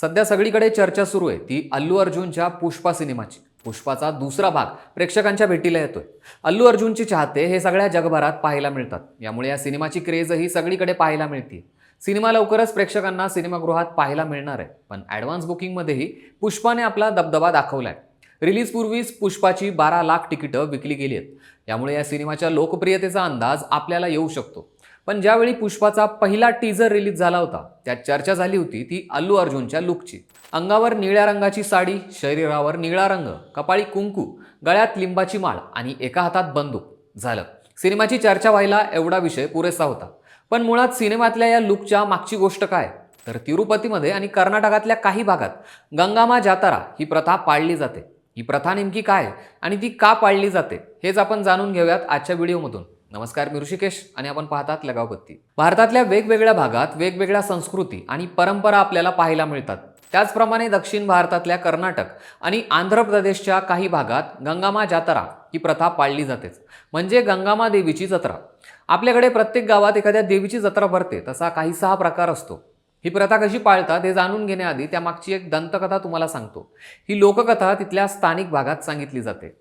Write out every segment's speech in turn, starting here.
सध्या सगळीकडे चर्चा सुरू आहे. ती अल्लू अर्जुनच्या पुष्पा सिनेमाची. पुष्पाचा दुसरा भाग प्रेक्षकांच्या भेटीला येतोय. अल्लू अर्जुनची चाहते हे सगळ्या जगभरात पाहायला मिळतात. यामुळे या सिनेमाची क्रेजही सगळीकडे पाहायला मिळते सिनेमा लवकरच प्रेक्षकांना सिनेमागृहात पाहायला मिळणार आहे. पण ॲडव्हान्स बुकिंगमध्येही पुष्पाने आपला दबदबा दाखवलाय. रिलीजपूर्वीच पुष्पाची बारा लाख तिकीटं विकली गेली आहेत. यामुळे या सिनेमाच्या लोकप्रियतेचा अंदाज आपल्याला येऊ शकतो. पण ज्यावेळी पुष्पाचा पहिला टीझर रिलीज झाला होता त्यात चर्चा झाली होती ती अल्लू अर्जुनच्या लुकची अंगावर निळ्या रंगाची साडी शरीरावर निळा रंग कपाळी कुंकू गळ्यात लिंबाची माळ आणि एका हातात बंदूक झालं. सिनेमाची चर्चा व्हायला एवढा विषय पुरेसा होता. पण मुळात सिनेमातल्या या लुकच्या मागची गोष्ट काय? तर तिरुपतीमध्ये आणि कर्नाटकातल्या काही भागात गंगामा जातारा ही प्रथा पाळली जाते. ही प्रथा नेमकी काय आणि ती का पाळली जाते हेच आपण जाणून घेऊयात आजच्या व्हिडिओमधून नमस्कार मी ऋषिकेश आणि आपण पाहतात लगावबत्ती भारतातल्या वेगवेगळ्या भागात वेगवेगळ्या संस्कृती आणि परंपरा आपल्याला पाहायला मिळतात. त्याचप्रमाणे दक्षिण भारतातल्या कर्नाटक आणि आंध्र प्रदेशच्या काही भागात गंगामा जातरा ही प्रथा पाळली जातेच. म्हणजे गंगामा देवीची जत्रा. आपल्याकडे प्रत्येक गावात एखाद्या देवीची जत्रा भरते तसा काहीसा हा प्रकार असतो. ही प्रथा कशी पाळतात हे जाणून घेण्याआधी त्यामागची एक दंतकथा तुम्हाला सांगतो. ही लोककथा तिथल्या स्थानिक भागात सांगितली जाते.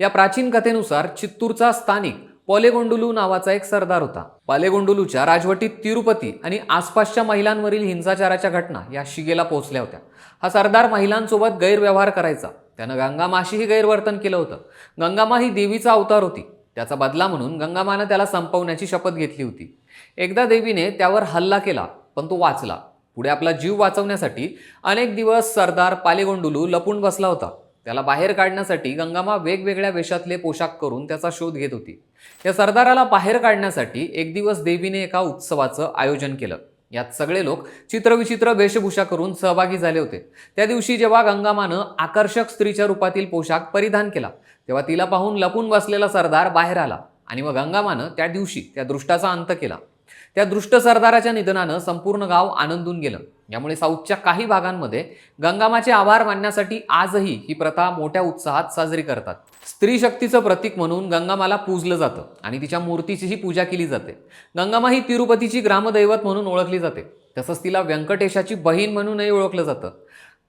या प्राचीन कथेनुसार चित्तूरचा स्थानिक पॉलेगोंडुलू नावाचा एक सरदार होता. पालेगोंडुलूच्या राजवटीत तिरुपती आणि आसपासच्या महिलांवरील हिंसाचाराच्या घटना या शिगेला पोहोचल्या होत्या. हा सरदार महिलांसोबत गैरव्यवहार करायचा. त्यानं गंगामाशीही गैरवर्तन केलं होतं. गंगामा ही देवीचा अवतार होती. त्याचा बदला म्हणून गंगामानं त्याला संपवण्याची शपथ घेतली होती. एकदा देवीने त्यावर हल्ला केला पण तो वाचला. पुढे आपला जीव वाचवण्यासाठी अनेक दिवस सरदार पालेगोंडुलू लपून बसला होता. त्याला बाहेर काढण्यासाठी गंगामा वेगवेगळ्या वेशातले पोशाख करून त्याचा शोध घेत होती. या सरदाराला बाहेर काढण्यासाठी एक दिवस देवीने एका उत्सवाचं आयोजन केलं. यात सगळे लोक चित्रविचित्र वेशभूषा करून सहभागी झाले होते. त्या दिवशी जेव्हा गंगामानं आकर्षक स्त्रीच्या रूपातील पोशाख परिधान केला तेव्हा तिला पाहून लपून बसलेला सरदार बाहेर आला आणि मग गंगामानं त्या दिवशी त्या दृष्टाचा अंत केला. त्या दृष्ट सरदाराच्या निधनानं संपूर्ण गाव आनंदून गेलं. यामुळे साऊथच्या काही भागांमध्ये गंगामाचे आभार मानण्यासाठी आजही ही प्रथा मोठ्या उत्साहात साजरी करतात. स्त्री शक्तीचं प्रतीक म्हणून गंगामाला पूजलं जातं आणि तिच्या मूर्तीचीही पूजा केली जाते. गंगामा ही तिरुपतीची ग्रामदैवत म्हणून ओळखली जाते. तसंच तिला व्यंकटेशाची बहीण म्हणूनही ओळखलं जातं.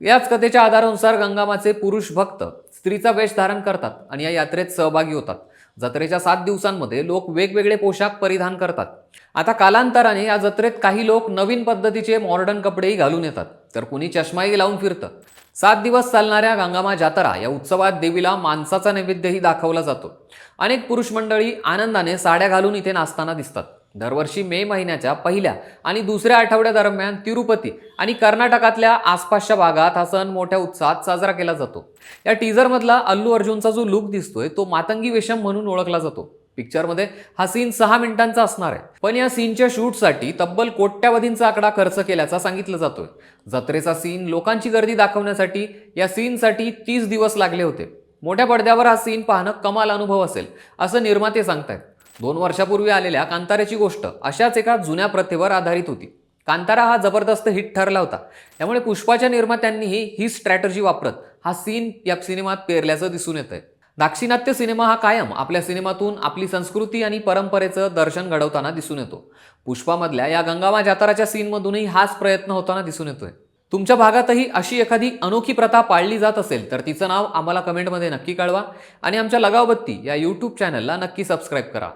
याच कथेच्या आधारानुसार गंगामाचे पुरुष भक्त स्त्रीचा वेश धारण करतात आणि या यात्रेत सहभागी होतात. जत्रेच्या सात दिवसांमध्ये लोक वेगवेगळे पोशाख परिधान करतात. आता कालांतराने या जत्रेत काही लोक नवीन पद्धतीचे मॉडर्न कपडेही घालून येतात. तर कुणी चष्माही लावून फिरतं. सात दिवस चालणाऱ्या गंगामा जातरा या उत्सवात देवीला माणसाचा नैवेद्यही दाखवला जातो. अनेक पुरुष मंडळी आनंदाने साड्या घालून इथे नाचताना दिसतात. दरवर्षी मे महिन्याच्या पहिल्या आणि दुसऱ्या आठवड्यादरम्यान तिरुपती आणि कर्नाटकातल्या आसपासच्या भागात हा सण मोठ्या उत्साहात साजरा केला जातो. या टीझरमधला अल्लू अर्जुनचा जो लुक दिसतोय तो मातंगी वेशम म्हणून ओळखला जातो. पिक्चरमध्ये हा सीन सहा मिनिटांचा असणार आहे. पण या सीनच्या शूटसाठी तब्बल कोट्यावधींचा आकडा खर्च केल्याचा सांगितलं जातोय. जत्रेचा सीन लोकांची गर्दी दाखवण्यासाठी या सीनसाठी तीस दिवस लागले होते. मोठ्या पडद्यावर हा सीन पाहणं कमाल अनुभव असेल असं निर्माते सांगतायत. दोन वर्षापूर्वी आलेल्या कांताऱ्याची गोष्ट अशाच एका जुन्या प्रथेवर आधारित होती. कांतारा हा जबरदस्त हिट ठरला होता. त्यामुळे पुष्पाच्या निर्मात्यांनीही ही स्ट्रॅटर्जी वापरत हा सीन या सिनेमात पेरल्याचं दिसून येत आहे दाक्षिणात्य सिनेमा हा कायम आपल्या सिनेमातून आपली संस्कृती आणि परंपरेचं दर्शन घडवताना दिसून येतो. पुष्पामधल्या या गंगामा जाताराच्या सीनमधूनही हाच प्रयत्न होताना दिसून येतोय. तुमच्या भागातही अशी एखादी अनोखी प्रथा पाळली जात असेल तर तिचं नाव आम्हाला कमेंटमध्ये नक्की कळवा. आणि आमच्या लगावबत्ती या यूट्यूब चॅनलला नक्की सबस्क्राईब करा.